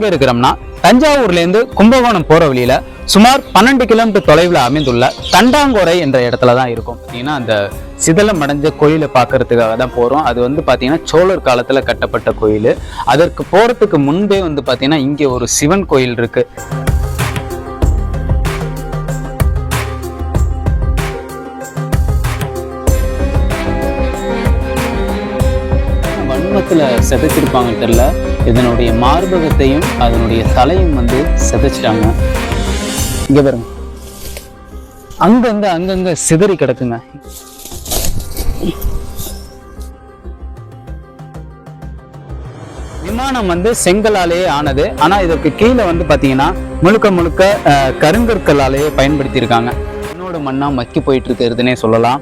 எங்க இருக்கிறோம்னா தஞ்சாவூர்லேருந்து கும்பகோணம் போற வழியில சுமார் பன்னெண்டு கிலோமீட்டர் தொலைவில் அமைந்துள்ள தண்டாங்கோரை என்ற இடத்துல தான் இருக்கும். பார்த்தீங்கன்னா அந்த சிதலம் அடைஞ்ச கோயிலை பார்க்கறதுக்காக தான் போகிறோம் அது வந்து பார்த்தீங்கன்னா சோழர் காலத்தில் கட்டப்பட்ட கோயில். அதற்கு போகிறதுக்கு முன்பே வந்து பார்த்தீங்கன்னா இங்கே ஒரு சிவன் கோயில் இருக்கு. வன்மத்தில் செதைச்சிருப்பாங்கன்னு தெரியல. இதனுடைய மார்பகத்தையும் அதனுடைய தலையும் வந்து செதைச்சிட்டாங்க. இங்க பாருங்க. அங்கங்க அங்கங்க சிதறி கிடக்குங்க. விமானம் வந்து செங்கலாலேயே ஆனது. ஆனா இதற்கு கீழே வந்து பாத்தீங்கன்னா முழுக்க முழுக்க அஹ், கருங்கற்களாலேயே பயன்படுத்தியிருக்காங்க. மண்ணோட மண்ணா மக்கி போயிட்டு இருக்கிறதுனே சொல்லலாம்.